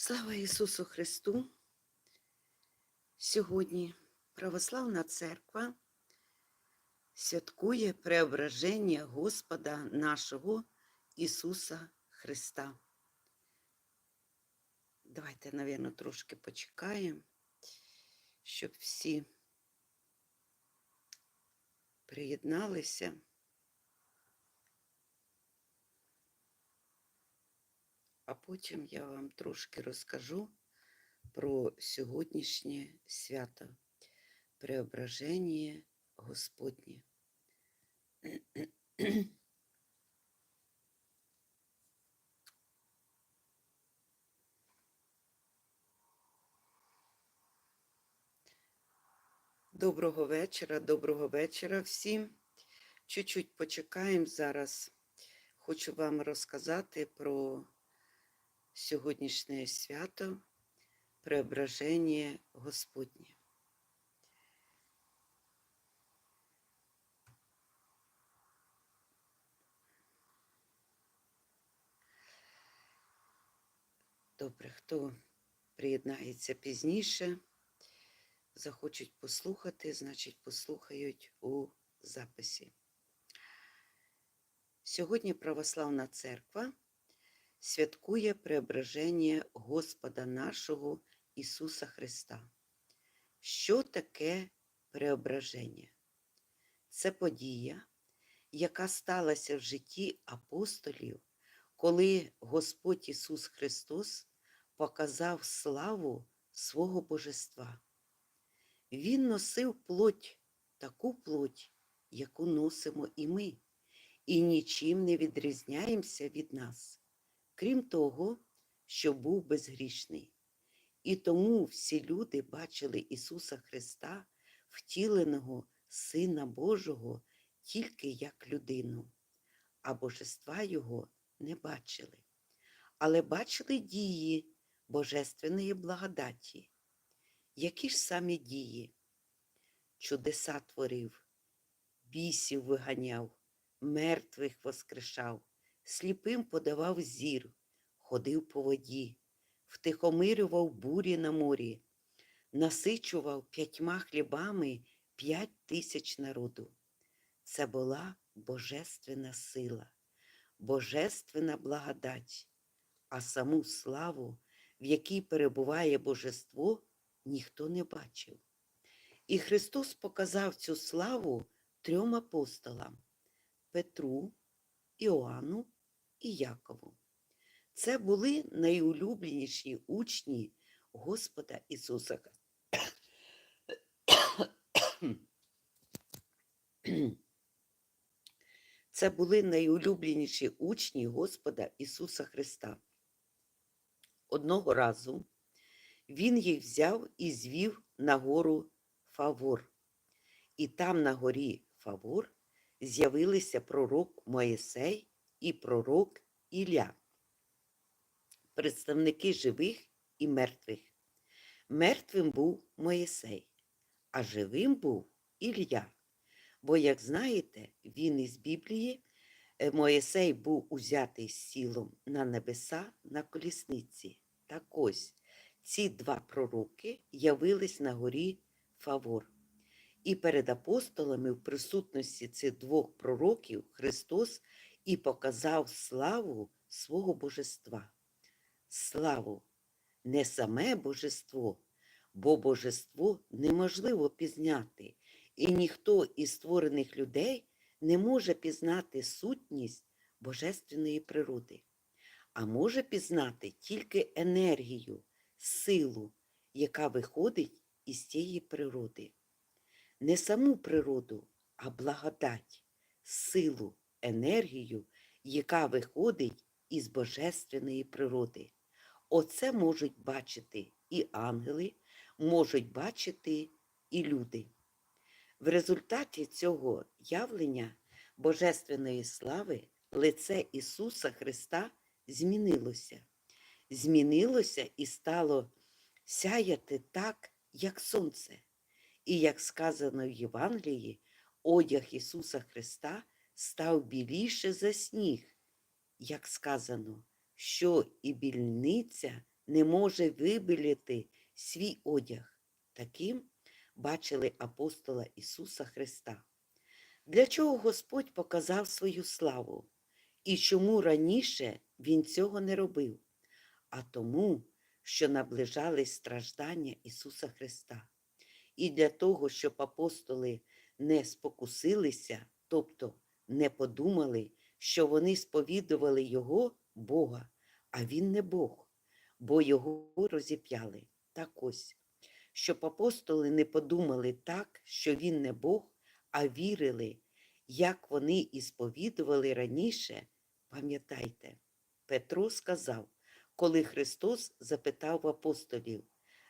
Слава Ісусу Христу! Сьогодні Православна Церква святкує преображення Господа нашого Ісуса Христа. Давайте, напевно, трошки почекаємо, щоб всі приєдналися. А потім я вам трошки розкажу про сьогоднішнє свято Преображення Господнє. Доброго вечора, доброго вечора всім. Чуть-чуть почекаємо зараз. Хочу вам розказати про сьогоднішнє свято Преображення Господнє. Добре, хто приєднається пізніше, захочуть послухати, значить, послухають у записі. Сьогодні Православна Церква святкує преображення Господа нашого Ісуса Христа. Що таке преображення? Це подія, яка сталася в житті апостолів, коли Господь Ісус Христос показав славу свого Божества. Він носив плоть, таку плоть, яку носимо і ми, і нічим не відрізняємося від нас крім того, що був безгрішний. І тому всі люди бачили Ісуса Христа, втіленого Сина Божого, тільки як людину, а божества Його не бачили, але бачили дії Божественної благодаті. Які ж самі дії? Чудеса творив, бісів виганяв, мертвих воскрешав, сліпим подавав зір, ходив по воді, втихомирював бурі на морі, насичував п'ятьма хлібами п'ять тисяч народу. Це була божественна сила, божественна благодать, а саму славу, в якій перебуває божество, ніхто не бачив. І Христос показав цю славу трьом апостолам Петру, Іоанну і Якову. Це були найулюбленіші учні Господа Ісуса. Це були найулюбленіші учні Господа Ісуса Христа. Одного разу Він їх взяв і звів на гору Фавор. І там на горі Фавор з'явилися пророк Моїсей і пророк Ілля, представники живих і мертвих. Мертвим був Моїсей, а живим був Ілля. Бо, як знаєте, він із Біблії е, Моїсей був узятий з сілом на небеса на колісниці. Так ось ці два пророки явились на горі Фавор. І перед апостолами в присутності цих двох пророків Христос і показав славу свого божества. Славу, не саме божество, бо божество неможливо пізняти, і ніхто із створених людей не може пізнати сутність божественної природи, а може пізнати тільки енергію, силу, яка виходить із цієї природи. Не саму природу, а благодать, силу, енергію, яка виходить із божественної природи. Оце можуть бачити і ангели, можуть бачити і люди. В результаті цього явлення Божественної слави лице Ісуса Христа змінилося. Змінилося і стало сяяти так, як сонце. І як сказано в Євангелії, одяг Ісуса Христа став біліше за сніг, як сказано, що і більниця не може вибілити свій одяг. Таким бачили апостола Ісуса Христа. Для чого Господь показав свою славу? І чому раніше Він цього не робив? А тому, що наближались страждання Ісуса Христа. І для того, щоб апостоли не спокусилися, тобто не подумали, що вони сповідували Його Бога, а Він не Бог, бо Його розіп'яли. Так ось, щоб апостоли не подумали так, що Він не Бог, а вірили, як вони і сповідували раніше, пам'ятайте, Петро сказав, коли Христос запитав апостолів,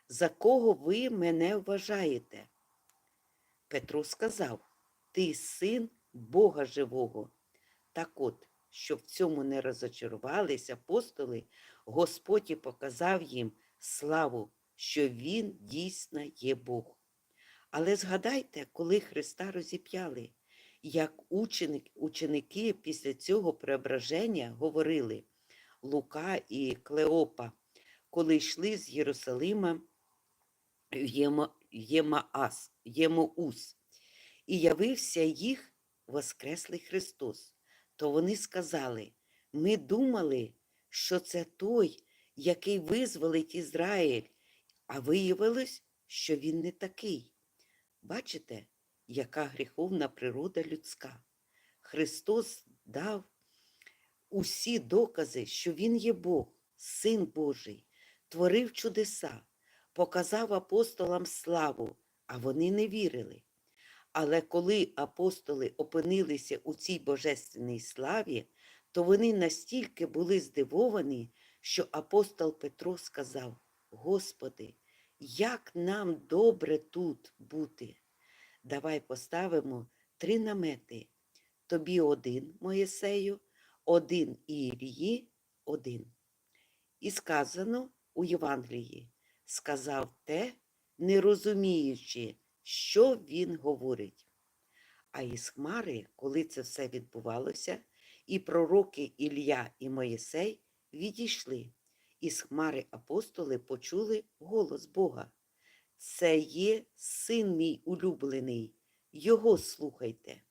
за кого ви мене вважаєте? Петро сказав, ти син Бога живого. Так от, щоб в цьому не розочарувались апостоли, Господь і показав їм славу, що Він дійсно є Бог. Але згадайте, коли Христа розіп'яли, як ученик, ученики після цього преображення говорили Лука і Клеопа, коли йшли з Єрусалима в Ємаас, Ємоус, і явився їх Воскреслий Христос. То вони сказали, ми думали, що це той, який визволить Ізраїль, а виявилось, що він не такий. Бачите, яка гріховна природа людська. Христос дав усі докази, що Він є Бог, Син Божий, творив чудеса, показав апостолам славу, а вони не вірили. Але коли апостоли опинилися у цій божественній славі, то вони настільки були здивовані, що апостол Петро сказав: Господи, як нам добре тут бути. Давай поставимо три намети. Тобі один, Моєсею, один Ілії, один. І сказано у Євангелії, сказав те, не розуміючи, що він говорить. А із Хмари, коли це все відбувалося, і пророки Ілля і Моїсей відійшли. Із Хмари апостоли почули голос Бога. Це є син мій улюблений, його слухайте.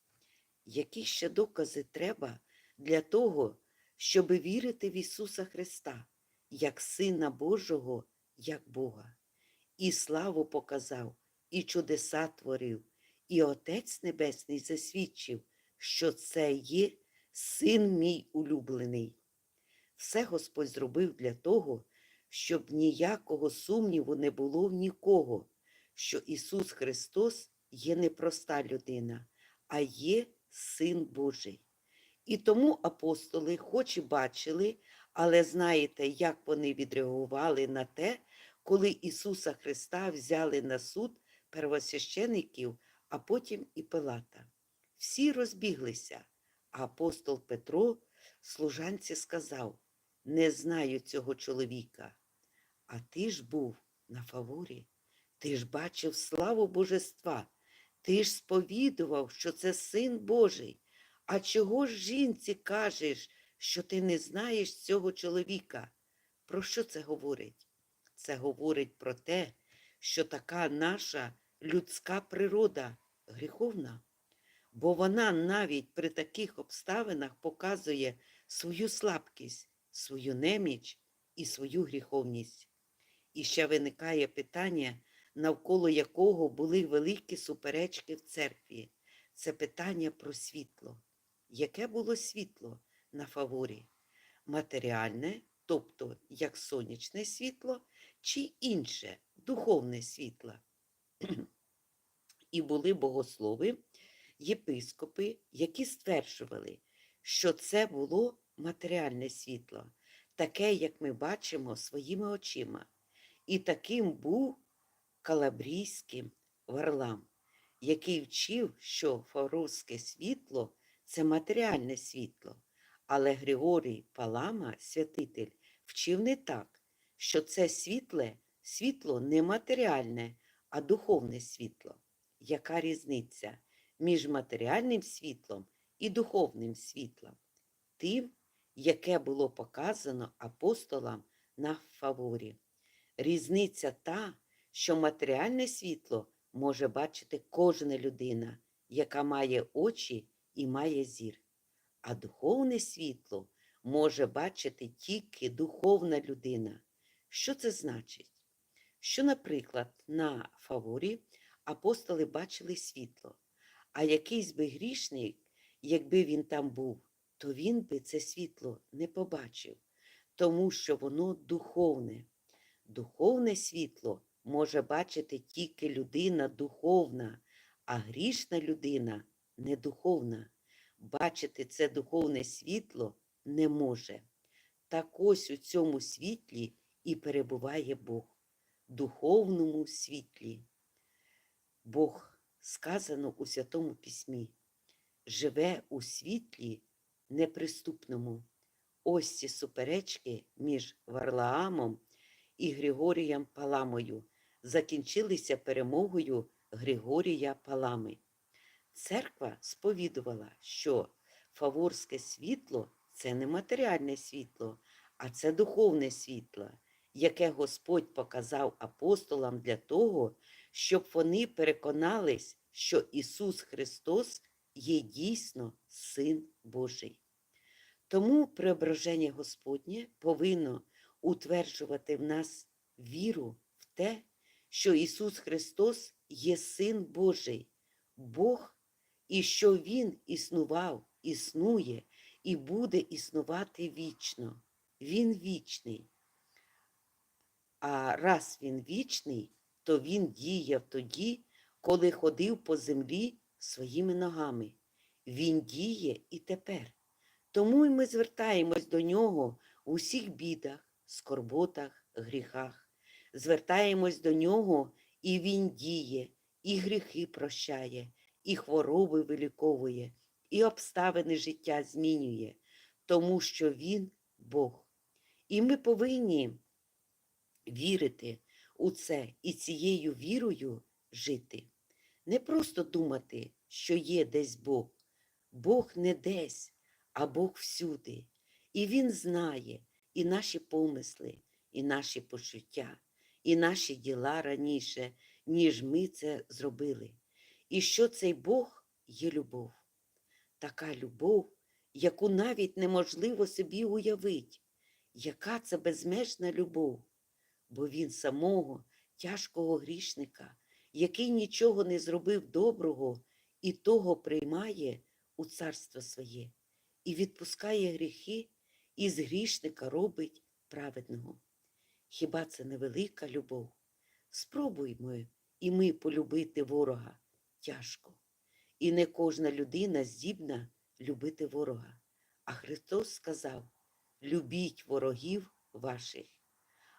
Які ще докази треба для того, щоб вірити в Ісуса Христа, як Сина Божого, як Бога? І славу показав, і чудеса творив, і Отець Небесний засвідчив, що це є син мій улюблений. Все Господь зробив для того, щоб ніякого сумніву не було в нікого, що Ісус Христос є не проста людина, а є Син Божий. І тому апостоли, хоч і бачили, але знаєте, як вони відреагували на те, коли Ісуса Христа взяли на суд первосвящеників, а потім і Пилата. Всі розбіглися, а апостол Петро служанці сказав: Не знаю цього чоловіка. А ти ж був на фаворі, ти ж бачив славу божества, ти ж сповідував, що це син Божий. А чого ж жінці кажеш, що ти не знаєш цього чоловіка? Про що це говорить? Це говорить про те, що така наша людська природа гріховна, бо вона навіть при таких обставинах показує свою слабкість, свою неміч і свою гріховність. І ще виникає питання, навколо якого були великі суперечки в церкві. Це питання про світло. Яке було світло на фаворі? Матеріальне, тобто як сонячне світло, чи інше духовне світло? І були богослови, єпископи, які стверджували, що це було матеріальне світло, таке, як ми бачимо своїми очима. І таким був калабрійським варлам, який вчив, що фаровське світло це матеріальне світло. Але Григорій Палама, святитель, вчив не так, що це світле світло не матеріальне, а духовне світло. Яка різниця між матеріальним світлом і духовним світлом? Тим, яке було показано апостолам на фаворі. Різниця та, що матеріальне світло може бачити кожна людина, яка має очі і має зір. А духовне світло може бачити тільки духовна людина. Що це значить? Що, наприклад, на фаворі апостоли бачили світло, а якийсь би грішник, якби він там був, то він би це світло не побачив, тому що воно духовне. Духовне світло може бачити тільки людина духовна, а грішна людина не духовна. Бачити це духовне світло не може. Так ось у цьому світлі і перебуває Бог, духовному світлі. Бог сказано у Святому Письмі, живе у світлі неприступному. Ось ці суперечки між Варлаамом і Григорієм Паламою закінчилися перемогою Григорія Палами. Церква сповідувала, що фаворське світло це не матеріальне світло, а це духовне світло, яке Господь показав апостолам для того, щоб вони переконались, що Ісус Христос є дійсно Син Божий. Тому преображення Господнє повинно утверджувати в нас віру в те, що Ісус Христос є Син Божий, Бог, і що Він існував, існує і буде існувати вічно. Він вічний. А раз він вічний, то він діяв тоді, коли ходив по землі своїми ногами. Він діє і тепер. Тому й ми звертаємось до нього у всіх бідах, скорботах, гріхах. Звертаємось до нього, і він діє, і гріхи прощає, і хвороби виліковує, і обставини життя змінює, тому що він Бог. І ми повинні вірити у це і цією вірою жити. Не просто думати, що є десь Бог. Бог не десь, а Бог всюди. І Він знає і наші помисли, і наші почуття, і наші діла раніше, ніж ми це зробили. І що цей Бог є любов. Така любов, яку навіть неможливо собі уявити, яка це безмежна любов, бо Він самого тяжкого грішника, який нічого не зробив доброго, і того приймає у царство своє, і відпускає гріхи, і з грішника робить праведного. Хіба це не велика любов? Спробуймо і ми полюбити ворога тяжко. І не кожна людина здібна любити ворога. А Христос сказав: любіть ворогів ваших.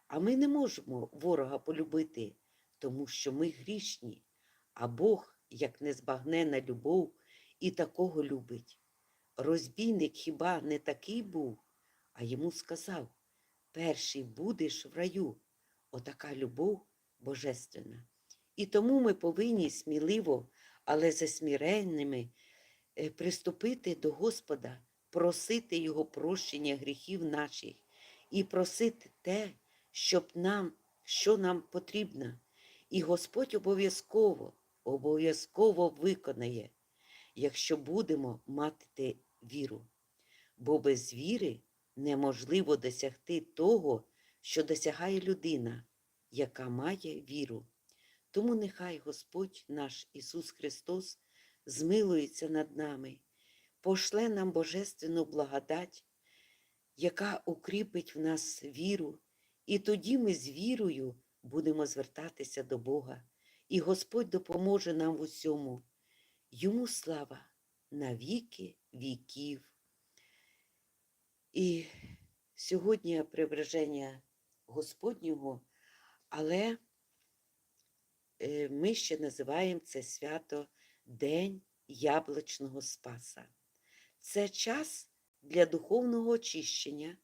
А ми не можемо ворога полюбити, тому що ми грішні, а Бог, як незбагнена любов, і такого любить. Розбійник хіба не такий був, а йому сказав перший будеш в раю. Отака любов божественна. І тому ми повинні сміливо, але засміренними е, приступити до Господа, просити Його прощення гріхів наших і просити те, щоб нам, що нам потрібно. І Господь обов'язково, обов'язково виконає, якщо будемо мати віру. Бо без віри неможливо досягти того, що досягає людина, яка має віру. Тому нехай Господь наш Ісус Христос змилується над нами, пошле нам божественну благодать, яка укріпить в нас віру, і тоді ми з вірою будемо звертатися до Бога, і Господь допоможе нам в усьому. Йому слава на віки віків. І сьогодні преображення Господнього, але е, ми ще називаємо це свято День Яблучного Спаса. Це час для духовного очищення,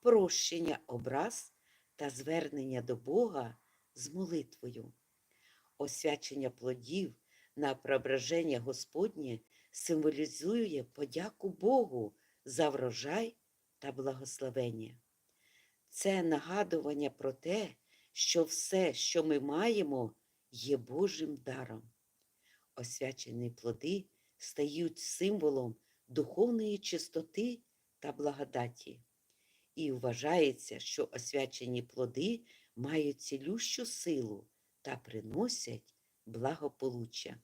прощення образ та звернення до Бога з молитвою. Освячення плодів на преображення Господнє символізує подяку Богу за врожай та благословення. Це нагадування про те, що все, що ми маємо, є Божим даром. Освячені плоди стають символом духовної чистоти та благодаті. І вважається, що освячені плоди мають цілющу силу та приносять благополуччя.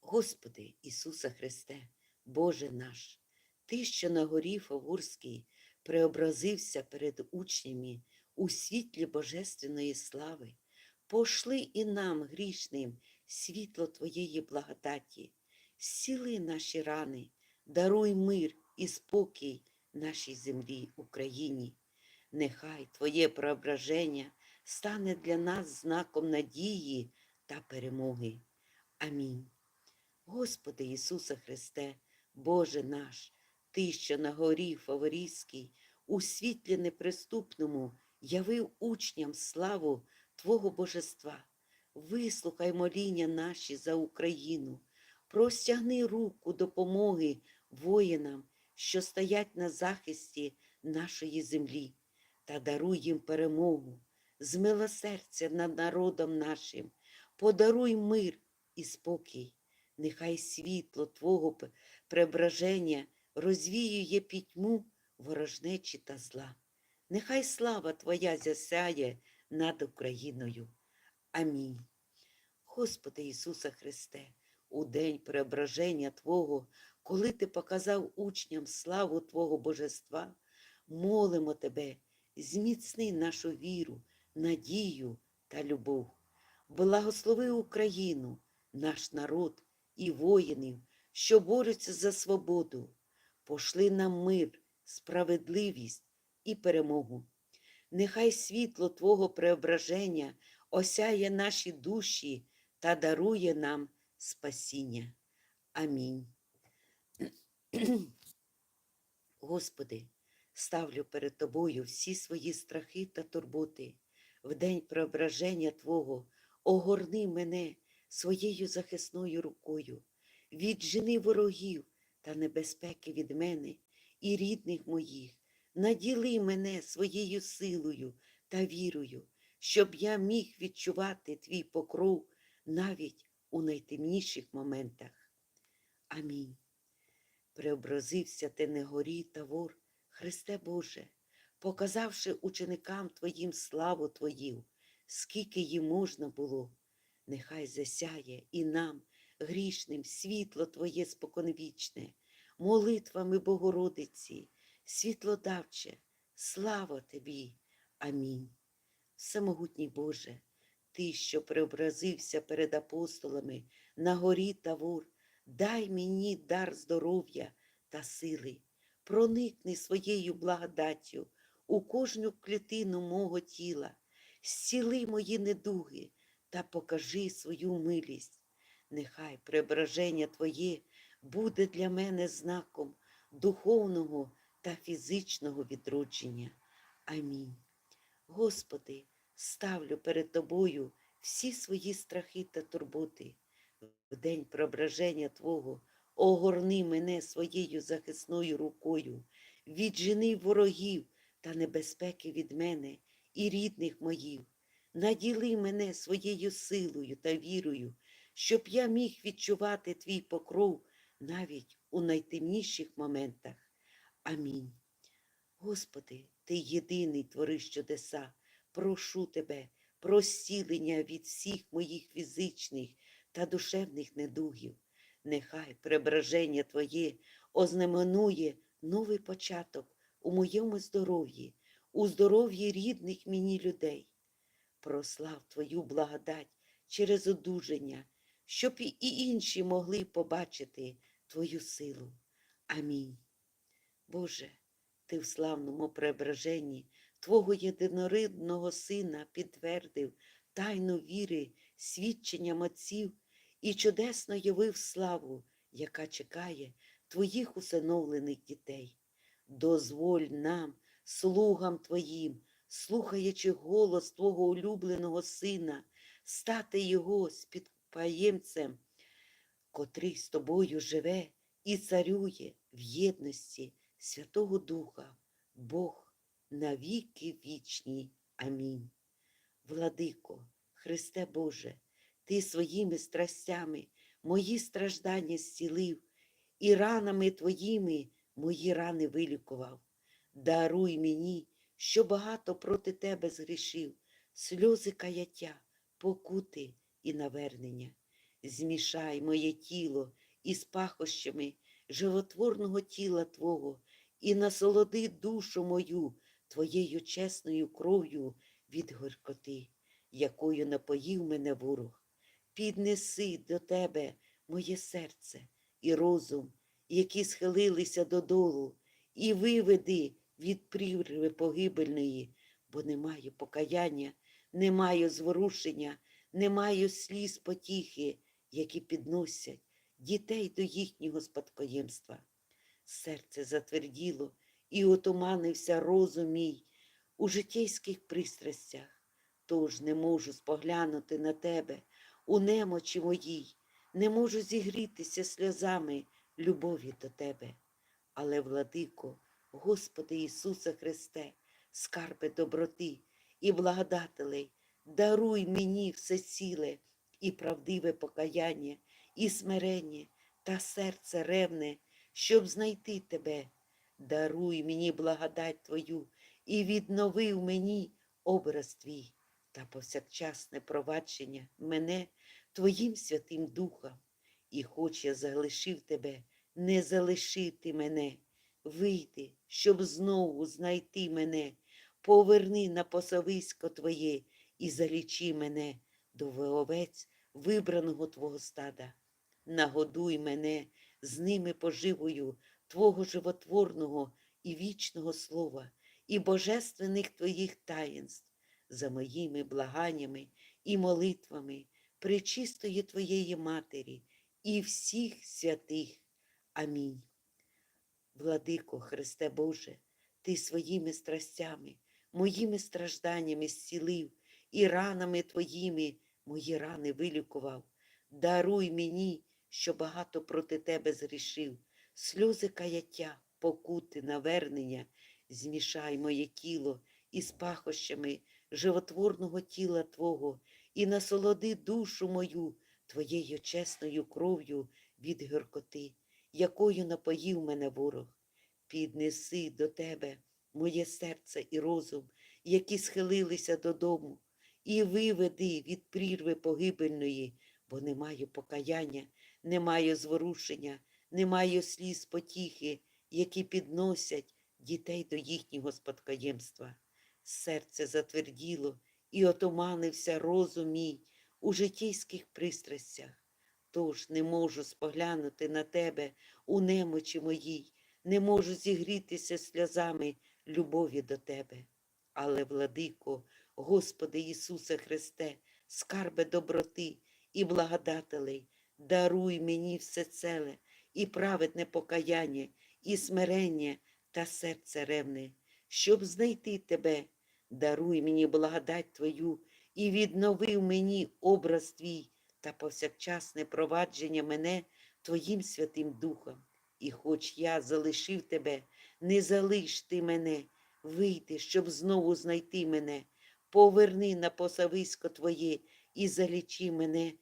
Господи Ісусе Христе, Боже наш, Ти, що на горі Фавурській преобразився перед учнями у світлі Божественної слави, пошли і нам, грішним, світло Твоєї благодаті, зціли наші рани, даруй мир і спокій нашій землі Україні. Нехай Твоє преображення стане для нас знаком надії та перемоги. Амінь. Господи Ісусе Христе, Боже наш, Ти, що на горі Фаворійській, у світлі неприступному явив учням славу Твого Божества. Вислухай моління наші за Україну, простягни руку допомоги воїнам, що стоять на захисті нашої землі, та даруй їм перемогу, змилосердя над народом нашим, подаруй мир і спокій. Нехай світло Твого преображення розвіює пітьму ворожнечі та зла. Нехай слава Твоя засяє над Україною. Амінь. Господи Ісусе Христе, у день преображення Твого, коли Ти показав учням славу Твого Божества, молимо Тебе, зміцни нашу віру, надію та любов. Благослови Україну, наш народ і воїнів, що борються за свободу. Пошли нам мир, справедливість і перемогу. Нехай світло Твого преображення осяє наші душі та дарує нам спасіння. Амінь. Господи, ставлю перед Тобою всі свої страхи та турботи. В день преображення Твого огорни мене своєю захисною рукою, віджени ворогів та небезпеки від мене і рідних моїх, наділи мене своєю силою та вірою, щоб я міг відчувати Твій покров навіть у найтемніших моментах. Амінь. Преобразився ти не горі та вор, Христе Боже, показавши ученикам Твоїм славу Твою, скільки їм можна було, нехай засяє і нам, грішним, світло Твоє споконвічне, молитвами Богородиці, світлодавче, слава Тобі. Амінь. Всемогутній Боже, Ти, що преобразився перед апостолами на горі Тавор, дай мені дар здоров'я та сили, проникни своєю благодаттю у кожну клітину мого тіла, зціли мої недуги та покажи свою милість. Нехай преображення Твоє буде для мене знаком духовного та фізичного відродження. Амінь. Господи, ставлю перед Тобою всі свої страхи та турботи. В день преображення Твого огорни мене своєю захисною рукою, віджени ворогів та небезпеки від мене і рідних моїх. Наділи мене своєю силою та вірою, щоб я міг відчувати Твій покров навіть у найтемніших моментах. Амінь. Господи, Ти єдиний твориш чудеса. Прошу Тебе про зцілення від всіх моїх фізичних та душевних недугів. Нехай преображення Твоє ознаменує новий початок у моєму здоров'ї, у здоров'ї рідних мені людей. Прослав Твою благодать через одужання, щоб і інші могли побачити Твою силу. Амінь. Боже, Ти в славному преображенні Твого єдиноридного Сина підтвердив тайну віри свідченням отців і чудесно явив славу, яка чекає Твоїх усиновлених дітей. Дозволь нам, слугам Твоїм, слухаючи голос Твого улюбленого Сина, стати Його спідпаємцем, котрий з тобою живе і царює в єдності Святого Духа, Бог на віки вічні. Амінь. Владико, Христе Боже, Ти своїми страстями мої страждання зцілив, і ранами Твоїми мої рани вилікував. Даруй мені, що багато проти Тебе згрішив, сльози каяття, покути і навернення. Змішай моє тіло із пахощами животворного тіла Твого і насолоди душу мою Твоєю чесною кров'ю від горькоти, якою напоїв мене ворог. Піднеси до Тебе моє серце і розум, які схилилися додолу, і виведи від прірви погибельної, бо не маю покаяння, не маю зворушення, не маю сліз потіхи, які підносять дітей до їхнього спадкоємства. Серце затверділо і отуманився розум мій у житейських пристрастях, тож не можу споглянути на тебе у немочі моїй, не можу зігрітися сльозами любові до тебе. Але, владико, Господи Ісусе Христе, скарби доброти і благодателей, даруй мені все ціле і правдиве покаяння, і смирення та серце ревне, щоб знайти тебе. Даруй мені благодать Твою і віднови в мені образ Твій та повсякчасне провадження мене Твоїм Святим Духом. І хоч я залишив тебе, не залишити мене, вийди, щоб знову знайти мене, поверни на посовисько Твоє і залічи мене до овець вибраного Твого стада. Нагодуй мене з ними поживою Твого животворного і вічного слова, і божественних Твоїх таїнств, за моїми благаннями і молитвами, пречистої Твоєї Матері і всіх святих. Амінь. Владико Христе Боже, Ти своїми страстями, моїми стражданнями зцілив, і ранами Твоїми мої рани вилікував. Даруй мені, що багато проти Тебе зрішив, сльози каяття, покути, навернення, змішай моє тіло із пахощами животворного тіла Твого і насолоди душу мою Твоєю чесною кров'ю від гіркоти, якою напоїв мене ворог. Піднеси до Тебе моє серце і розум, які схилилися додому, і виведи від прірви погибельної, бо не маю покаяння, не маю зворушення, не маю сліз потіхи, які підносять дітей до їхнього спадкоємства. Серце затверділо і отуманився розум мій у житейських пристрастях. Тож не можу споглянути на тебе у немочі моїй, не можу зігрітися сльозами любові до тебе. Але, владико, Господи Ісусе Христе, скарбе доброти і благодателей, даруй мені все целе і праведне покаяння, і смирення та серце ревне, щоб знайти тебе, даруй мені благодать Твою і відновив мені образ Твій та повсякчасне провадження мене Твоїм Святим Духом. І хоч я залишив тебе, не залиш ти мене, вийди, щоб знову знайти мене, поверни на посависько Твоє і залічи мене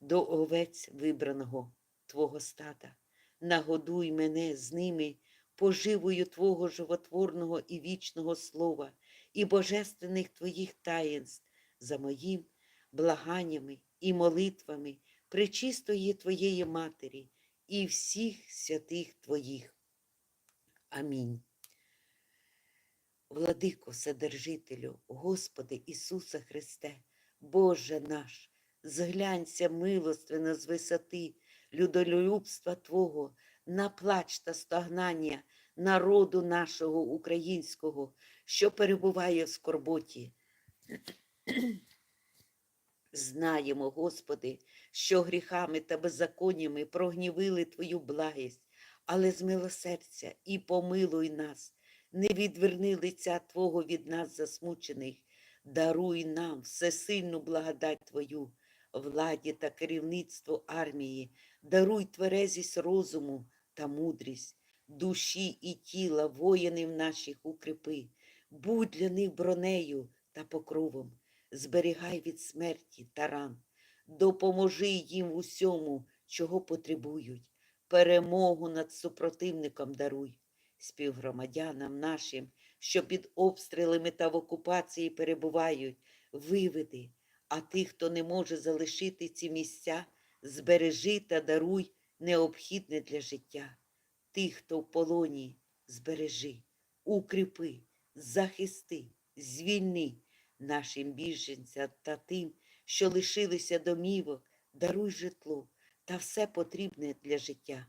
до овець вибраного Твого стада. Нагодуй мене з ними поживою Твого животворного і вічного слова і божественних Твоїх таїнств за моїм благаннями і молитвами пречистої Твоєї Матері і всіх святих Твоїх. Амінь. Владико, Вседержителю, Господи Ісусе Христе, Боже наш, зглянься милостивно з висоти людолюбства Твого, на плач та стогнання народу нашого українського, що перебуває в скорботі. Знаємо, Господи, що гріхами та беззаконнями прогнівили Твою благість, але з милосердя і помилуй нас, не відверни лиця Твого від нас засмучених, даруй нам всесильну благодать Твою, владі та керівництву армії, даруй тверезість розуму та мудрість, душі і тіла воїнів наших укріпи, будь для них бронею та покровом, зберігай від смерті та ран, допоможи їм в усьому, чого потребують, перемогу над супротивником даруй, співгромадянам нашим, що під обстрілами та в окупації перебувають, виведи, а тих, хто не може залишити ці місця, збережи та даруй необхідне для життя. Тих, хто в полоні, збережи, укріпи, захисти, звільни нашим біженцям та тим, що лишилися домівок, даруй житло та все потрібне для життя.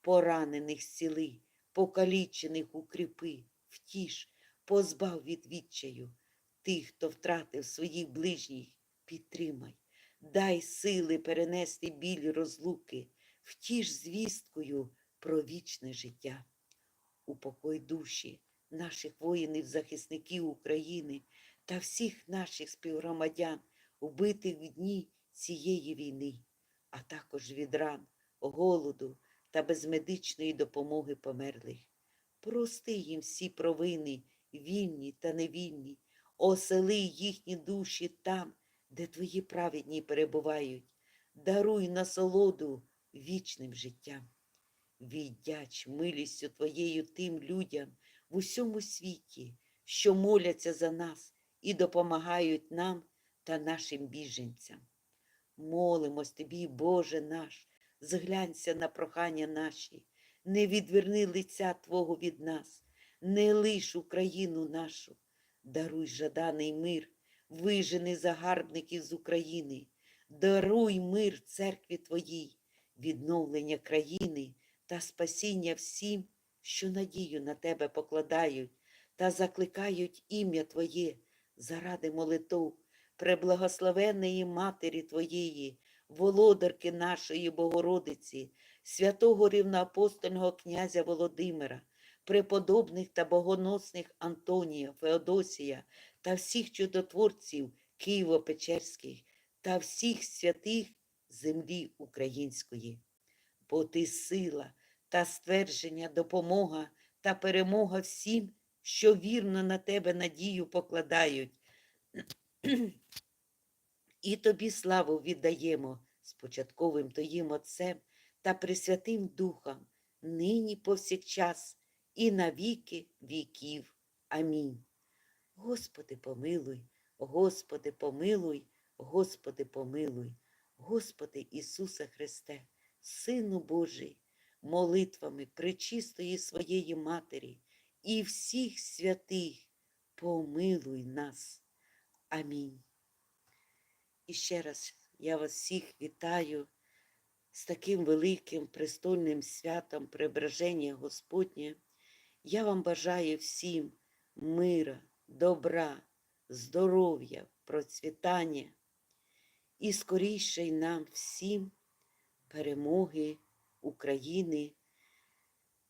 Поранених зціли, покалічених укріпи, втіш, позбав від відчаю. Тих, хто втратив своїх ближніх, підтримай, дай сили перенести біль розлуки, втіш звісткою про вічне життя. Упокой душі наших воїнів-захисників України та всіх наших співгромадян, убитих в дні цієї війни, а також від ран, голоду та безмедичної допомоги померлих. Прости їм всі провини, вільні та невільні, осели їхні душі там, де твої праведні перебувають, даруй насолоду вічним життям. Віддяч милістю Твоєю тим людям в усьому світі, що моляться за нас і допомагають нам та нашим біженцям. Молимось Тобі, Боже наш, зглянься на прохання наші, не відверни лиця Твого від нас, не лиш Україну нашу, даруй жаданий мир, вижени загарбників з України, даруй мир церкві Твоїй, відновлення країни та спасіння всім, що надію на Тебе покладають та закликають ім'я Твоє заради молитов, преблагословенної Матері Твоєї, володарки нашої Богородиці, святого рівноапостольного князя Володимира, преподобних та богоносних Антонія, Феодосія та всіх чудотворців Києво-Печерських та всіх святих землі української. Бо ти сила та ствердження, допомога та перемога всім, що вірно на тебе надію покладають. І тобі славу віддаємо з початковим Твоїм Отцем та Пресвятим Духом, нині повсякчас і на віки віків. Амінь. Господи, помилуй, Господи, помилуй, Господи, помилуй, Господи Ісусе Христе, Сину Божий, молитвами пречистої своєї Матері і всіх святих, помилуй нас. Амінь. І ще раз я вас всіх вітаю з таким великим престольним святом Преображення Господнє. Я вам бажаю всім мира, добра, здоров'я, процвітання і скоріше нам всім перемоги України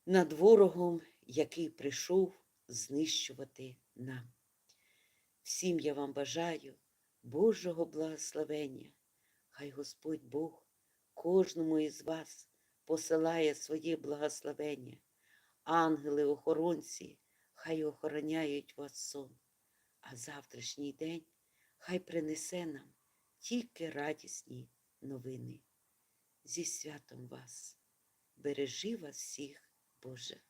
над ворогом, який прийшов знищувати нам. Всім я вам бажаю Божого благословення. Хай Господь Бог кожному із вас посилає своє благословення. Ангели-охоронці, хай охороняють вас сон, а завтрашній день хай принесе нам тільки радісні новини. Зі святом вас, бережи вас всіх, Боже.